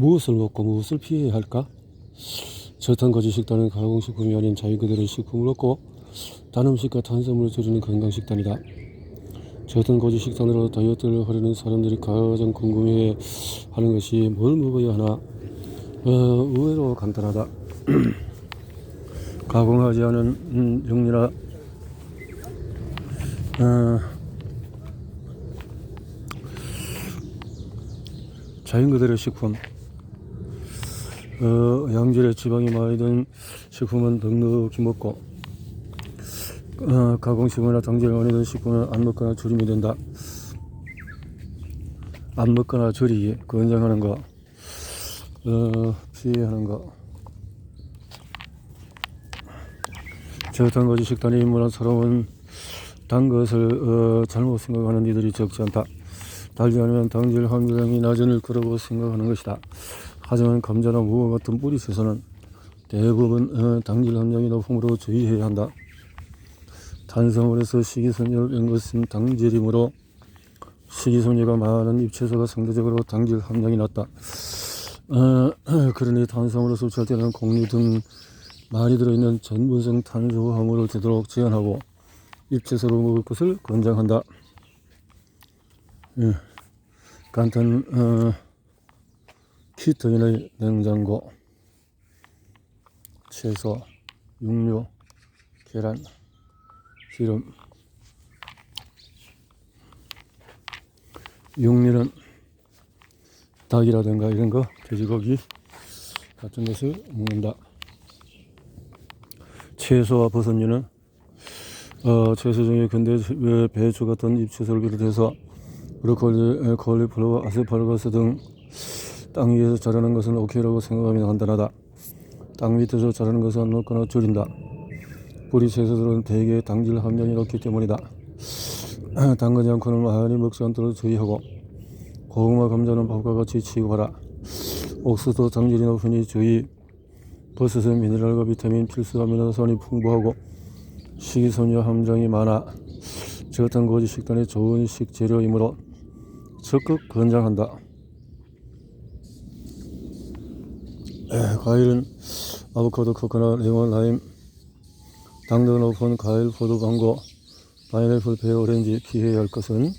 무엇을 먹고 무엇을 피해야 할까? 저탄고지 식단은 가공식품이 아닌 자기 그대로 식품을 먹고 단 음식과 탄수화물을 줄이는 건강식단이다. 저탄고지 식단으로 다이어트를 하려는 사람들이 가장 궁금해 하는 것이 뭘 먹어야 하나? 어, 의외로 간단하다. 가공하지 않은 음, 육류나 어, 자연 그대로 식품 어, 양질의 지방이 많이 든 식품은 넉넉히 먹고 어, 가공식품이나 당질이 많이 든 식품은 안 먹거나 줄이면 된다. 안 먹거나 줄이기, 권장하는 거, 어, 피해하는 거. 저탄고지 식단에 입문한 사람은 단 것을 어, 잘못 생각하는 이들이 적지 않다. 달지 않으면 당질 함유량이 낮은 거라고 생각하는 것이다. 하지만 감자나 무화 같은 뿌리 채소는 대부분 어, 당질 함량이 높으므로 주의해야 한다. 탄수화물에서 식이섬유를 뺀 것은 당질이므로 식이섬유가 많은 잎채소가 상대적으로 당질 함량이 낮다. 어, 그러니 탄수화물을 섭취할 때는 곡류 등 많이 들어있는 전분성 탄수화물을 되도록 제한하고 잎채소로 먹을 것을 권장한다. 예. 간단 어, 키토인의 냉장고, 채소, 육류, 계란, 기름. 육류는 닭이라든가 이런 거, 돼지고기 같은 것을 먹는다. 채소와 버섯류는 어, 채소 중에 근대 어, 배추 같은 잎채소를 비롯해서 브로콜리, 에, 콜리플라워, 아스파라거스 등 땅 위에서 자라는 것은 오케이라고 생각하면 간단하다. 땅 밑에서 자라는 것은 안 먹거나 줄인다. 뿌리 채소들은 대개 당질 함량이 높기 때문이다. 담그지 않고는 많이 먹지 않도록 주의하고 고구마, 감자는 밥과 같이 취급하라. 옥수수 당질이 높으니 주의. 버섯은 미네랄과 비타민, 필수 아미노산이 풍부하고 식이섬유 함량이 많아 저탄 고지 식단에 좋은 식재료이므로 적극 권장한다. 에, 과일은 아보카도, 코코넛, 레몬, 라임, 당도 높은 과일, 포도, 망고, 파인애플, 배, 오렌지 피해야 할 것은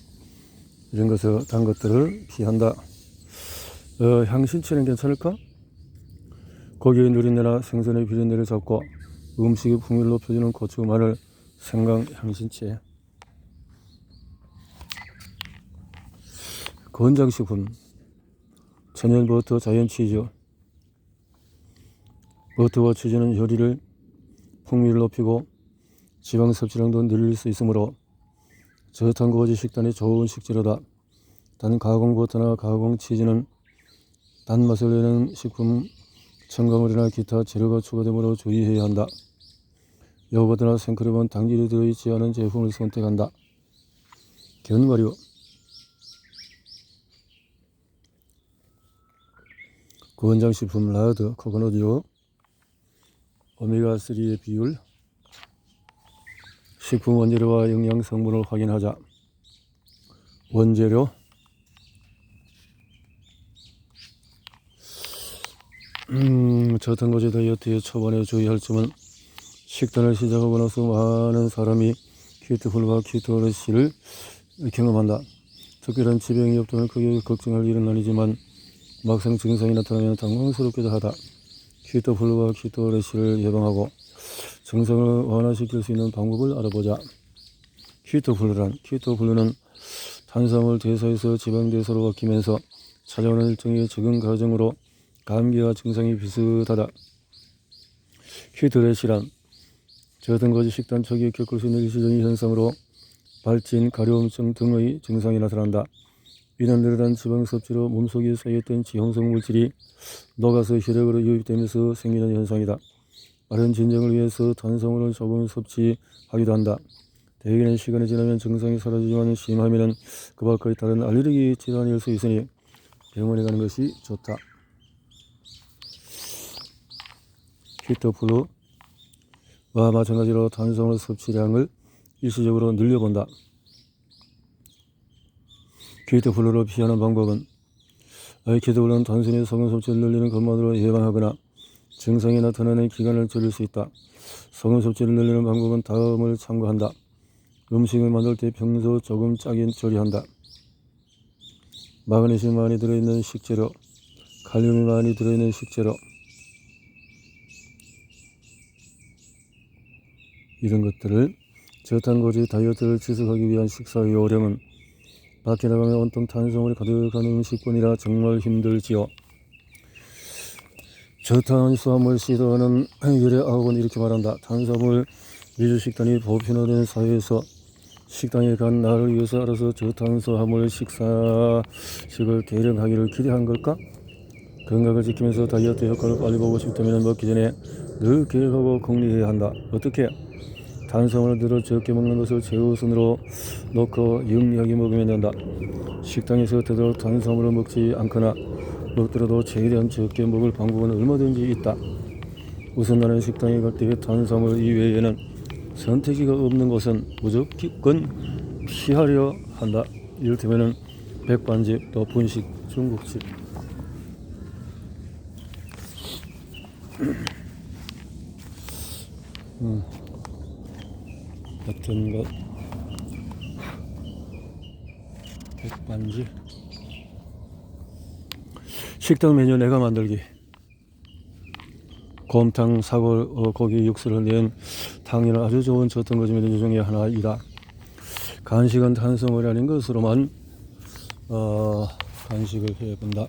이런 것을 단 것들을 피한다. 어, 향신채는 괜찮을까? 고기의 누린내나 생선의 비린내를 잡고 음식의 풍미를 높여주는 고추, 마늘, 생강, 향신채. 건장식품 천연 버터, 자연 치즈 버터와 치즈는 요리를 풍미를 높이고 지방 섭취량도 늘릴 수 있으므로 저탄고지 식단에 좋은 식재료다. 단 가공 버터나 가공 치즈는 단맛을 내는 식품 첨가물이나 기타 재료가 추가되므로 주의해야 한다. 요거트나 생크림은 당질이 들어있지 않은 제품을 선택한다. 견과류 건장식품 라드, 코코넛유, 오메가3의 비율, 식품 원재료와 영양 성분을 확인하자. 원재료, 음, 저탄고지 다이어트의 초반에 주의할 점은 식단을 시작하고 나서 많은 사람이 키토풀과 키토르시를 경험한다. 특별한 지병이 없다면 크게 걱정할 일은 아니지만 막상 증상이 나타나면 당황스럽기도 하다. 키토플루와 키토르시를 예방하고 증상을 완화시킬 수 있는 방법을 알아보자. 키토플루란 키토플루는 탄수화물 대사에서 지방 대사로 바뀌면서 찾아오는 일종의 적응 과정으로 감기와 증상이 비슷하다. 키토레시란 저등거지 식단 초기에 겪을 수 있는 일시적인 현상으로 발진, 가려움증 등의 증상이 나타난다. 이는 늘어난 지방 섭취로 몸속에 쌓였던 지형성 물질이 녹아서 혈액으로 유입되면서 생기는 현상이다. 빠른 진정을 위해서 탄수화물을 조금 섭취하기도 한다. 대개는 시간이 지나면 증상이 사라지지만 심하면 그 밖의 다른 알레르기 질환일 수 있으니 병원에 가는 것이 좋다. 히토플루와 마찬가지로 탄수화물 섭취량을 일시적으로 늘려본다. 히토플루를 피하는 방법은 아이키드는 단순히 성분 섭취를 늘리는 것만으로 예방하거나 증상이 나타나는 기간을 줄일 수 있다. 성분 섭취를 늘리는 방법은 다음을 참고한다. 음식을 만들 때 평소 조금 짜게 조리한다. 마그네슘이 많이 들어있는 식재료, 칼륨이 많이 들어있는 식재료, 이런 것들을 저탄고지 다이어트를 지속하기 위한 식사 요령은 밖에 나가면 온통 탄수화물이 가득한 음식뿐이라 정말 힘들지요. 저 탄수화물 시도하는 열의 아홉은 이렇게 말한다. 탄수화물 위주 식단이 보편화된 사회에서 식당에 간 나를 위해서 알아서 저탄수화물 식사식을 대령하기를 기대한 걸까? 건강을 지키면서 다이어트 효과를 빨리 보고 싶다면 먹기 전에 늘 계획하고 궁리해야 한다. 어떻게? 탄수화물을 늘어 적게 먹는 것을 최우선으로 놓고 영리하게 먹으면 된다. 식당에서 되도록 탄수화물을 먹지 않거나 먹더라도 최대한 적게 먹을 방법은 얼마든지 있다. 우선 나는 식당에 갈때 탄수화물 이외에는 선택지가 없는 곳은 무조건 피하려 한다. 이를테면 백반집, 또 분식, 중국집. 음. 같은 것. 백반지. 식당 메뉴 내가 만들기. 곰탕, 사골, 어, 고기 육수를 낸 당연히 아주 좋은 저탄 거지 메뉴 중에 하나이다. 간식은 탄수화물이 아닌 것으로만 어, 간식을 해본다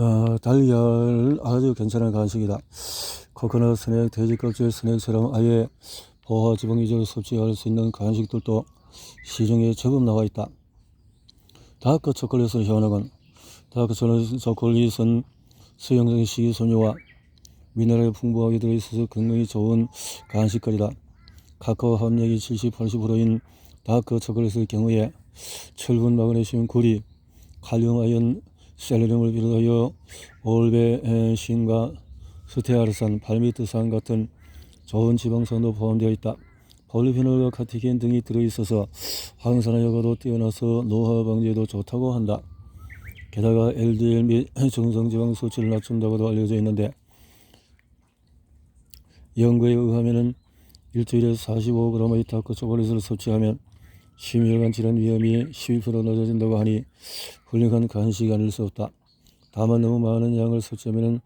어, 달걀 아주 괜찮은 간식이다. 코코넛 스낵, 돼지 껍질 스낵처럼 아예 포화 지방 위주로 섭취할 수 있는 간식들도 시중에 제법 나와 있다. 다크 초콜릿은 시원하건 다크 초콜릿은 수용성 식이섬유와 미네랄이 풍부하게 들어있어서 건강에 좋은 간식거리다. 카카오 함량이 70, 80%인 다크 초콜릿의 경우에 철분, 마그네슘, 구리, 칼륨, 아연, 셀레늄을 비롯하여 올베 신과 스테아르산, 발미트산 같은 좋은 지방산도 포함되어 있다. 폴리페놀과 카티킨 등이 들어있어서 항산화 효과도 뛰어나서 노화 방지에도 좋다고 한다. 게다가 LDL 및 정상지방 수치를 낮춘다고도 알려져 있는데 연구에 의하면은 일주일에 45g의 다크 초콜릿을 섭취하면 심혈관 질환 위험이 12% 낮아진다고 하니 훌륭한 간식이 아닐 수 없다. 다만 너무 많은 양을 섭취하면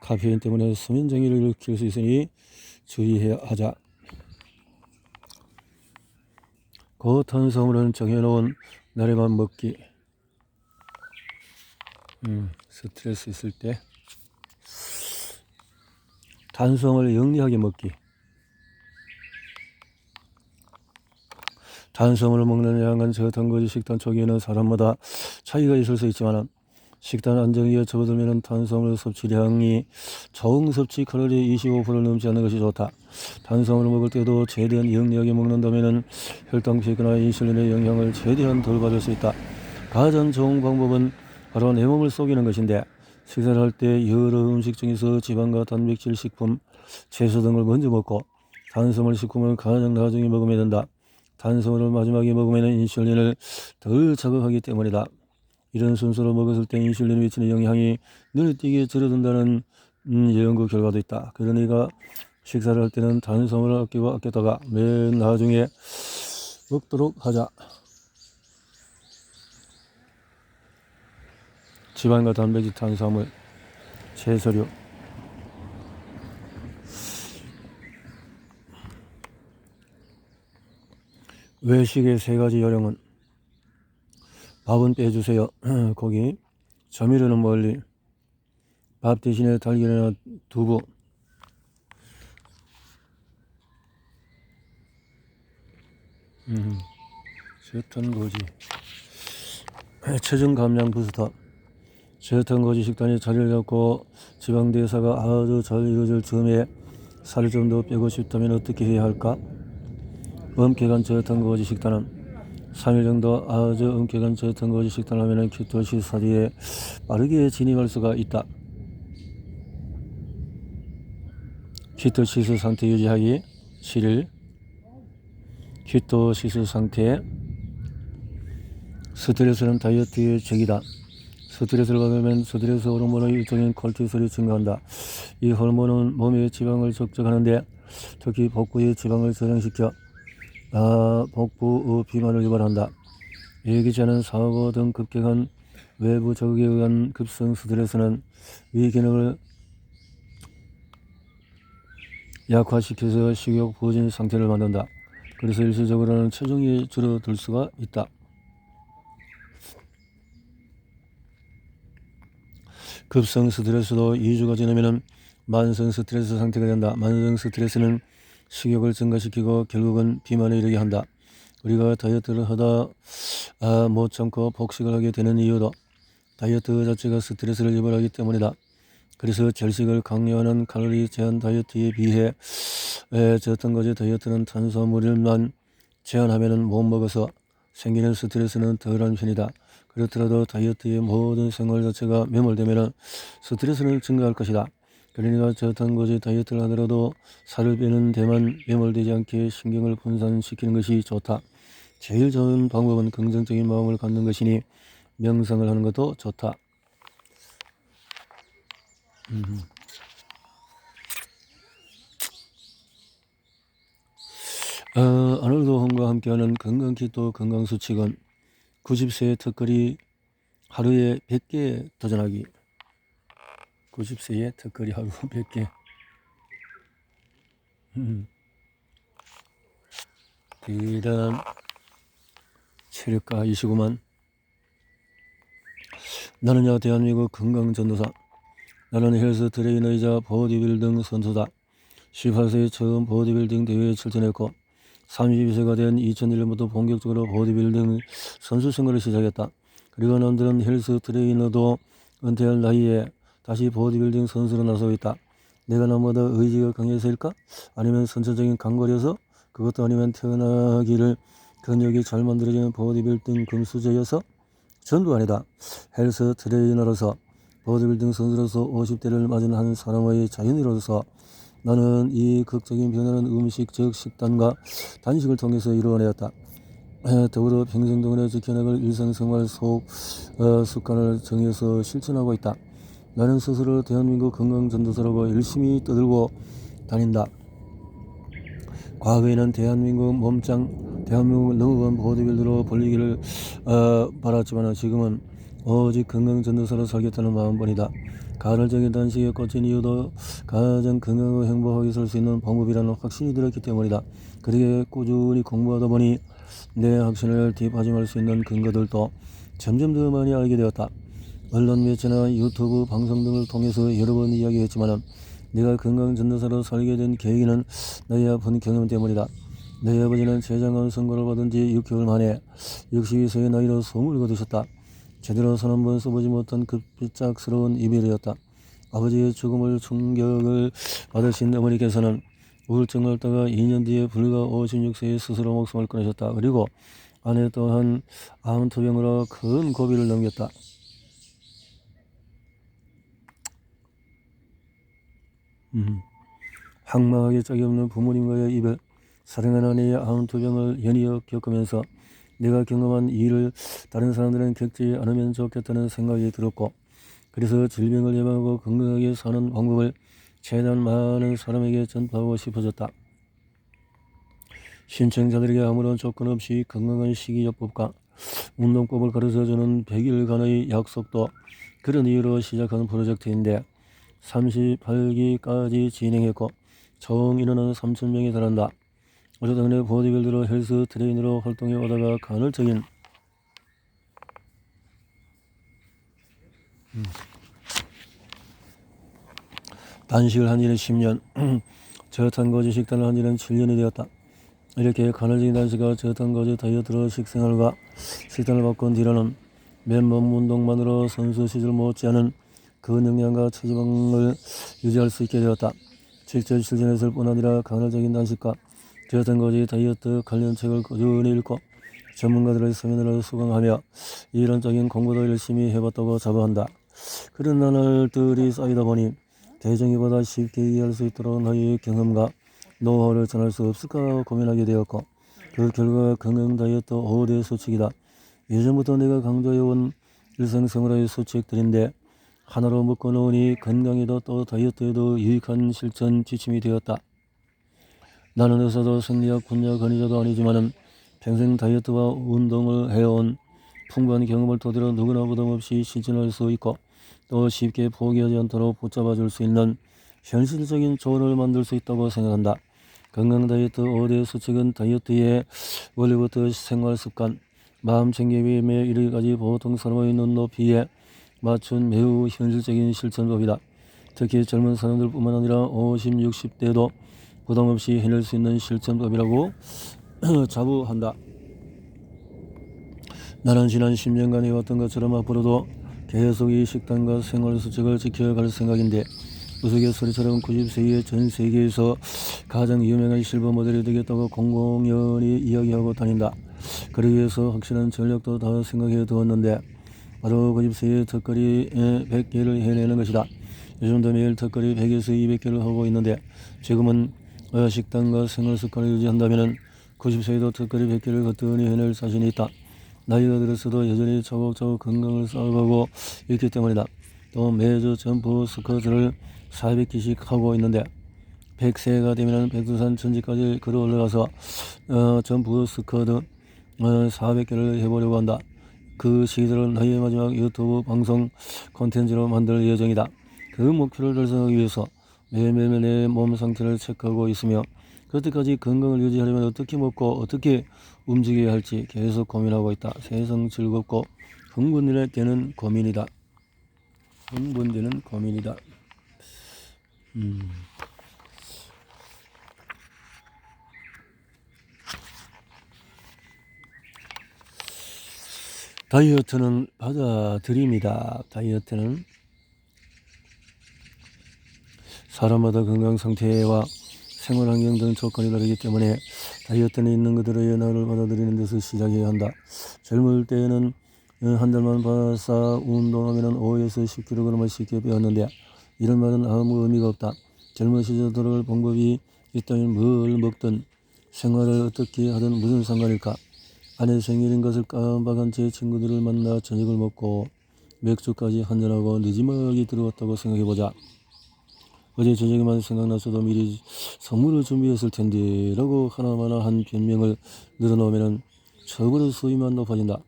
카페인 때문에 수면 장애를 일으킬 수 있으니 주의해야 하자. 고탄수화물은 정해놓은 날에만 먹기. 음, 스트레스 있을 때 탄수화물 영리하게 먹기. 탄수화물을 먹는 양은 저탄고지 식단 초기에는 사람마다 차이가 있을 수 있지만 식단 안정기에 접어들면 탄수화물 섭취량이 총 섭취 칼로리 25%를 넘지 않는 것이 좋다. 탄수화물을 먹을 때도 최대한 영리하게 먹는다면 혈당 피거나 인슐린의 영향을 최대한 덜 받을 수 있다. 가장 좋은 방법은 바로 내 몸을 속이는 것인데 식사를 할 때 여러 음식 중에서 지방과 단백질 식품, 채소 등을 먼저 먹고 탄수화물 식품을 가장 나중에 먹으면 된다. 탄수화물을 마지막에 먹으면 인슐린을 덜 자극하기 때문이다. 이런 순서로 먹었을 때 인슐린이 미치는 영향이 눈에 띄게 줄어든다는 음, 연구 결과도 있다. 그러니까 식사를 할 때는 탄수화물을 아끼고 아꼈다가 맨 나중에 먹도록 하자. 지방과 단백질, 탄수화물, 채소류. 외식의 세 가지 요령은 밥은 빼주세요. 고기, 조미료는 멀리. 밥 대신에 달걀이나 두부. 음, 저탄고지. 체중 감량 부스터. 저탄고지 식단이 자리를 잡고 지방 대사가 아주 잘 이루어질 즈음에 살을 좀 더 빼고 싶다면 어떻게 해야 할까? 엄격한 저탄고지 식단은 3일 정도 아주 엄격한 저탄고지 식단을 하면 키토시 사리에 빠르게 진입할 수가 있다. 키토시스 상태 유지하기 7일 키토시스 상태 스트레스는 다이어트의 적이다. 스트레스를 받으면 스트레스 호르몬의 일종인 콜티솔이 증가한다. 이 호르몬은 몸의 지방을 적적하는데 특히 복부의 지방을 저장시켜 아, 복부 비만을 유발한다. 예기치 않은 사고 등 급격한 외부 자극에 의한 급성 스트레스는 위 기능을 약화시켜서 식욕 부진 상태를 만든다. 그래서 일시적으로는 체중이 줄어들 수가 있다. 급성 스트레스도 2주가 지나면 만성 스트레스 상태가 된다. 만성 스트레스는 식욕을 증가시키고 결국은 비만에 이르게 한다. 우리가 다이어트를 하다 아, 못 참고 폭식을 하게 되는 이유도 다이어트 자체가 스트레스를 유발하기 때문이다. 그래서 절식을 강요하는 칼로리 제한 다이어트에 비해 에, 저탄고지 다이어트는 탄수화물만 제한하면 못 먹어서 생기는 스트레스는 덜한 편이다. 그렇더라도 다이어트의 모든 생활 자체가 매몰되면 스트레스는 증가할 것이다. 그러니까 저탄고지 다이어트를 하더라도 살을 빼는 데만 매몰되지 않게 신경을 분산시키는 것이 좋다. 제일 좋은 방법은 긍정적인 마음을 갖는 것이니 명상을 하는 것도 좋다. 음. 어, 아놀드 홈과 함께하는 건강키토 건강수칙은 90세의 특거리 하루에 100개 도전하기 90세의 특거리 하루 100개 음. 대단한 체력가이시구만 나는야 대한민국 건강전도사 나는 헬스 트레이너이자 보디빌딩 선수다 18세에 처음 보디빌딩 대회에 출전했고 32세가 된 2001년부터 본격적으로 보디빌딩 선수 생활을 시작했다. 그리고 남들은 헬스 트레이너도 은퇴할 나이에 다시 보디빌딩 선수로 나서고 있다. 내가 나보다 의지가 강해서일까? 아니면 선천적인 강거리여서? 그것도 아니면 태어나기를 근육이 잘 만들어지는 보디빌딩 금수저여서? 전부 아니다. 헬스 트레이너로서 보디빌딩 선수로서 50대를 맞은 한 사람의 자연이로서 나는 이 극적인 변화는 음식 즉 식단과 단식을 통해서 이루어내었다. 더불어 평생 동안에 지켜나갈 일상생활 속 어, 습관을 정해서 실천하고 있다. 나는 스스로 대한민국 건강전도사라고 열심히 떠들고 다닌다. 과거에는 대한민국 몸짱, 대한민국 넘어간 보디빌더로 불리기를 어, 바랐지만 지금은 오직 건강전도사로 살겠다는 마음뿐이다. 가을적인 단식에 꽂힌 이유도 가장 건강하고 행복하게 살 수 있는 방법이라는 확신이 들었기 때문이다. 그렇게 꾸준히 공부하다 보니 내 확신을 뒷받침할 수 있는 근거들도 점점 더 많이 알게 되었다. 언론 매체나 유튜브 방송 등을 통해서 여러 번 이야기했지만 내가 건강 전도사로 살게 된 계기는 나의 아픈 경험 때문이다. 내 아버지는 재장암 선고를 받은 지 6개월 만에 62세의 나이로 소문을 거두셨다. 제대로 손한번 써보지 못한 급작스러운 이별이었다. 아버지의 죽음을 충격을 받으신 어머니께서는 우울증을 앓다가 2년 뒤에 불과 56세에 스스로 목숨을 끊으셨다. 그리고 아내 또한 암투병으로 큰 고비를 넘겼다. 음, 황망하게 짝이 없는 부모님과의 이별, 사랑하는 아내의 암투병을 연이어 겪으면서 내가 경험한 일을 다른 사람들은 겪지 않으면 좋겠다는 생각이 들었고 그래서 질병을 예방하고 건강하게 사는 방법을 최대한 많은 사람에게 전파하고 싶어졌다. 신청자들에게 아무런 조건 없이 건강한 식이요법과 운동법을 가르쳐주는 100일간의 약속도 그런 이유로 시작한 프로젝트인데 38기까지 진행했고 총 인원은 3,000명에 달한다. 어쩌다 보디빌더로 헬스 트레이너로 활동해 오다가 간헐적인 음. 단식을 한 지는 10년, 저탄고지 식단을 한 지는 7년이 되었다. 이렇게 간헐적인 단식과 저탄고지 다이어트로 식생활과 식단을 바꾼 뒤로는 맨몸 운동만으로 선수 시절 못지않은 근육량과 체지방을 유지할 수 있게 되었다. 직접 실전했을 뿐 아니라 간헐적인 단식과 저탄고지 다이어트 관련 책을 꾸준히 읽고 전문가들의 세미나를 수강하며 이론적인 공부도 열심히 해봤다고 자부한다. 그런 나날들이 쌓이다 보니 대정이보다 쉽게 이해할 수 있도록 너희의 경험과 노하우를 전할 수 없을까 고민하게 되었고 그 결과가 건강 다이어트 5대 수칙이다. 예전부터 내가 강조해온 일상생활의 수칙들인데 하나로 묶어 놓으니 건강에도 또 다이어트에도 유익한 실천 지침이 되었다. 나는 의사도 생리학 분야 권위자도 아니지만은 평생 다이어트와 운동을 해온 풍부한 경험을 토대로 누구나 부담 없이 실천할 수 있고 또 쉽게 포기하지 않도록 붙잡아 줄 수 있는 현실적인 조언을 만들 수 있다고 생각한다. 건강 다이어트 5대 수칙은 다이어트의 원리부터 생활 습관, 마음 챙김에 이르기까지 보통 사람의 눈높이에 맞춘 매우 현실적인 실천법이다. 특히 젊은 사람들뿐만 아니라 50, 60대도 부담 없이 해낼 수 있는 실천법이라고 자부한다. 나는 지난 10년간 해왔던 것처럼 앞으로도 계속 이 식단과 생활 수칙을 지켜갈 생각인데 우스갯소리처럼 90세의 전 세계에서 가장 유명한 실버 모델이 되겠다고 공공연히 이야기하고 다닌다. 그러기 위해서 확실한 전략도 다 생각해 두었는데 바로 90세의 턱걸이 100개를 해내는 것이다. 요즘도 매일 턱걸이 100에서 200개를 하고 있는데 지금은 어, 식단과 생활 습관을 유지한다면 90세에도 턱걸이 100개를 거뜬히 해낼 자신이 있다. 나이가 들었어도 여전히 차곡차곡 건강을 쌓아가고 있기 때문이다. 또 매주 점프 스쿼트를 400개씩 하고 있는데 100세가 되면 백두산 천지까지 걸어 올라가서 어, 점프 스쿼트 어, 400개를 해보려고 한다. 그 시기들은 나의 마지막 유튜브 방송 콘텐츠로 만들 예정이다. 그 목표를 달성하기 위해서 매일매일 내 몸 상태를 체크하고 있으며 그때까지 건강을 유지하려면 어떻게 먹고 어떻게 움직여야 할지 계속 고민하고 있다. 세상 즐겁고 흥분이 되는 고민이다. 흥분되는 고민이다. 음. 다이어트는 받아들입니다. 다이어트는 사람마다 건강 상태와 생활 환경 등 조건이 다르기 때문에 다이어트는 있는 그들의 연화를 받아들이는 데서 시작해야 한다. 젊을 때에는 한 달만 바사 운동하면 5에서 10kg을 쉽게 빼었는데 이런 말은 아무 의미가 없다. 젊은 시절 돌아갈 방법이 있다면 뭘 먹든 생활을 어떻게 하든 무슨 상관일까? 아내 생일인 것을 깜빡한 채 친구들을 만나 저녁을 먹고 맥주까지 한잔하고 늦지막이 들어왔다고 생각해보자. 어제 저녁에만 생각났어도 미리 선물을 준비했을 텐데 라고 하나마나 한 변명을 늘어놓으면 적어도 수위만 높아진다.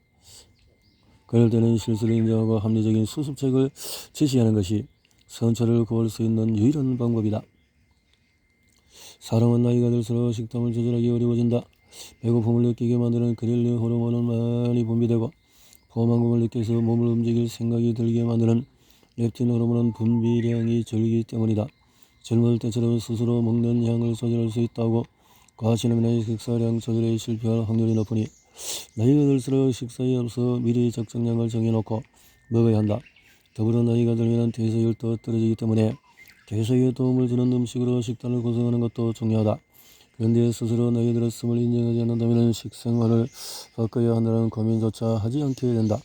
그럴 때는 실수를 인정하고 합리적인 수습책을 제시하는 것이 선처를 구할 수 있는 유일한 방법이다. 사람은 나이가 들수록 식탐을 조절하기 어려워진다. 배고픔을 느끼게 만드는 그릴린 호르몬은 많이 분비되고 포만감을 느껴서 몸을 움직일 생각이 들게 만드는 렙틴 호르몬은 분비량이 적기 때문이다. 젊을 때처럼 스스로 먹는 양을 조절할 수 있다고 과신하면 식사량 조절에 실패할 확률이 높으니 나이가 들수록 식사에 앞서 미리 적정량을 정해놓고 먹어야 한다. 더불어 나이가 들면 대사율도 떨어지기 때문에 대사에 도움을 주는 음식으로 식단을 구성하는 것도 중요하다. 그런데 스스로 나이 들었음을 인정하지 않는다면 식생활을 바꿔야 한다는 고민조차 하지 않게 된다.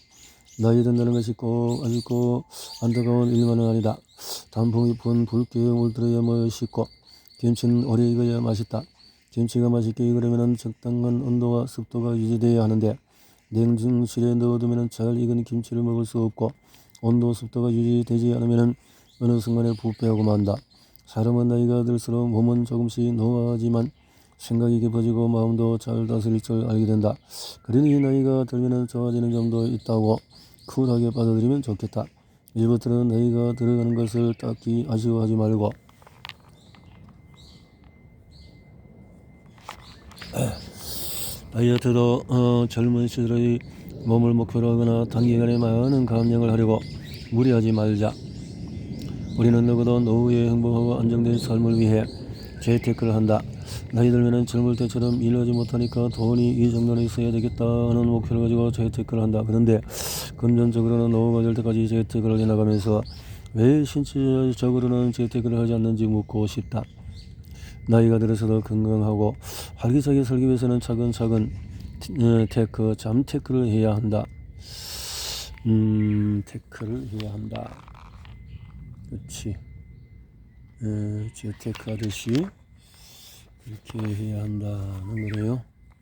나이 든다는 것이 꼭 아직고 안타까운 일만은 아니다. 단풍이 푼 붉게 물들어야 멋있고 김치는 오래 익어야 맛있다. 김치가 맛있게 익으려면 적당한 온도와 습도가 유지되어야 하는데 냉증실에 넣어두면 잘 익은 김치를 먹을 수 없고 온도 습도가 유지되지 않으면 어느 순간에 부패하고 만다. 사람은 나이가 들수록 몸은 조금씩 노화하지만 생각이 깊어지고 마음도 잘 다스릴 줄 알게 된다. 그러니 나이가 들면 좋아지는 점도 있다고 쿨하게 받아들이면 좋겠다. 이제부터는 나이가 들어가는 것을 딱히 아쉬워하지 말고 다이어트도 어, 젊은 시절의 몸을 목표로 하거나 단기간에 많은 감량을 하려고 무리하지 말자. 우리는 누구도 노후에 행복하고 안정된 삶을 위해 재테크를 한다. 나이 들면 젊을 때처럼 일하지 못하니까 돈이 이 정도는 있어야 되겠다 하는 목표를 가지고 재테크를 한다. 그런데 금전적으로는 노후가 될 때까지 재테크를 해나가면서 왜 신체적으로는 재테크를 하지 않는지 묻고 싶다. 나이가 들어서도 건강하고 활기차게 살기 위해서는 차근차근 어, 테크, 잠테크를 해야 한다. 음, 테크를 해야 한다. 그렇지. 에, 재테크 하듯이 그렇게 해야 한다는 거래요.